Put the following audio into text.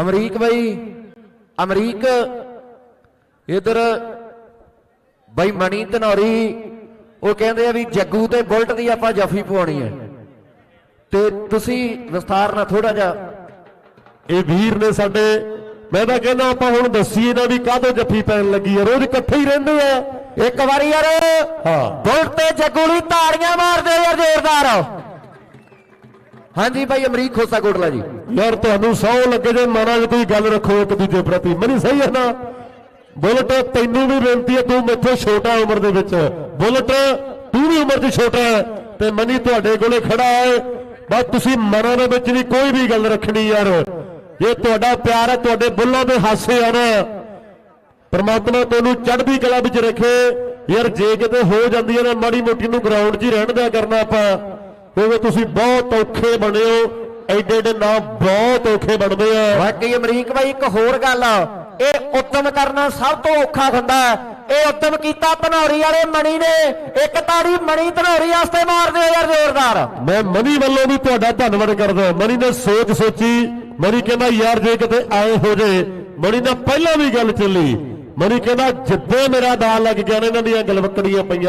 ਅਮਰੀਕ ਬਈ ਅਮਰੀਕ। ਇਧਰ ਬਈ ਮਣੀ ਧਨੌਰੀ ਉਹ ਕਹਿੰਦੇ ਆ ਵੀ ਜੱਗੂ ਤੇ ਬੁਲਟ ਦੀ ਆਪਾਂ ਜਫੀ ਪਵਾਉਣੀ ਹੈ। ਤੇ ਤੁਸੀਂ ਵਿਸਥਾਰ ਨਾਲ ਥੋੜਾ ਜਿਹਾ ਇਹ ਵੀਰ ਨੇ ਸਾਡੇ ਮੈਂ ਤਾਂ ਕਹਿੰਦਾ ਆਪਾਂ ਹੁਣ ਦੱਸੀਏ ਨਾ ਵੀ ਕਾਹਦੋਂ ਜੱਫੀ ਪੈਣ ਲੱਗੀ ਆ ਰੋਜ਼ ਇਕੱਠੇ ਹੀ ਰਹਿੰਦੇ ਆ। ਇੱਕ ਵਾਰੀ ਯਾਰ। ਹਾਂ। ਬੁਲਟ ਤੇ ਜੱਗੂ ਲਈ ਤਾੜੀਆਂ ਮਾਰਦੇ ਯਾਰ ਜ਼ੋਰਦਾਰ। ਹਾਂਜੀ ਬਾਈ ਅਮਰੀਕ ਖੋਸਾ ਕੋਟਲਾ ਜੀ। ਯਾਰ ਤੁਹਾਨੂੰ ਸੌ ਲੱਗੇ ਜੇ ਮਨਾਂ 'ਚ ਕੋਈ ਗੱਲ ਰੱਖੋ ਇੱਕ ਦੂਜੇ ਪ੍ਰਤੀ। ਮਨੀ ਸਹੀ ਹੈ ਨਾ? ਬੁਲਟ ਤੈਨੂੰ ਵੀ ਬੇਨਤੀ ਹੈ, ਤੂੰ ਮੇਥੋਂ ਛੋਟਾ ਉਮਰ ਦੇ ਵਿੱਚ। ਬੁਲਟ, ਤੂੰ ਵੀ ਉਮਰ 'ਚ ਛੋਟਾ ਹੈ ਤੇ ਮਨੀ ਤੁਹਾਡੇ ਕੋਲੇ ਖੜਾ ਹੈ। ਬਸ ਤੁਸੀਂ ਮਨਾਂ ਦੇ ਵਿੱਚ ਵੀ ਕੋਈ ਵੀ ਗੱਲ ਰੱਖਣੀ ਯਾਰ। ਜੇ ਤੁਹਾਡਾ ਪਿਆਰ ਹੈ, ਤੁਹਾਡੇ ਬੁੱਲਾਂ ਦੇ ਹਾਸੇ ਆ ਨਾ, ਪਰਮਾਤਮਾ ਤੁਹਾਨੂੰ ਚੜ੍ਹਦੀ ਕਲਾ ਵਿੱਚ ਰੱਖੇ। ਯਾਰ ਜੇ ਕਿਤੇ ਹੋ ਜਾਂਦੀ ਹੈ ਨਾ, ਮਾੜੀ ਮੋਟੀ ਨੂੰ ਗਰਾਊਂਡ 'ਚ ਹੀ ਰਹਿਣ ਦਿਆ ਕਰਨਾ ਆਪਾਂ। ਕਿਉਂਕਿ ਤੁਸੀਂ ਬਹੁਤ ਔਖੇ ਬਣੇ ਹੋ। ਐਡੇ ਐਡੇ ਨਾਮ ਬਹੁਤ ਔਖੇ ਬਣਦੇ ਆ। ਬਾਕੀ ਅਮਰੀਕ ਬਾਈ ਇੱਕ ਹੋਰ ਗੱਲ ਇਹ ਉਦਮ ਕਰਨਾ ਸਭ ਤੋਂ ਔਖਾ ਹੁੰਦਾ ਹੈ। ਇਹ ਉਦਮ ਕੀਤਾ ਧਨੌਰੀ ਵਾਲੇ ਮਣੀ ਨੇ। ਇੱਕ ਤਾੜੀ ਮਣੀ ਧਨੌਰੀ ਵਾਸਤੇ ਮਾਰਦੇ ਆ ਯਾਰ ਜ਼ੋਰਦਾਰ। ਮੈਂ ਮਨੀ ਵੱਲੋਂ ਵੀ ਤੁਹਾਡਾ ਧੰਨਵਾਦ ਕਰਦਾ ਮਨੀ ਨੇ ਸੋਚ ਸੋਚੀ। ਮਨੀ ਕਹਿੰਦਾ ਯਾਰ ਜੇ ਕਿਤੇ ਆਏ ਹੋ ਜੇ। ਮਨੀ ਨਾਲ ਪਹਿਲਾਂ ਵੀ ਗੱਲ ਚੱਲੀ। ਮਨੀ ਕਹਿੰਦਾ ਜਿੱਦੇ ਮੇਰਾ ਦਾਲ ਲੱਗ ਗਿਆ ਨਾ ਇਹਨਾਂ ਦੀਆਂ ਗਲਵਕੜੀਆਂ ਪਈਆਂ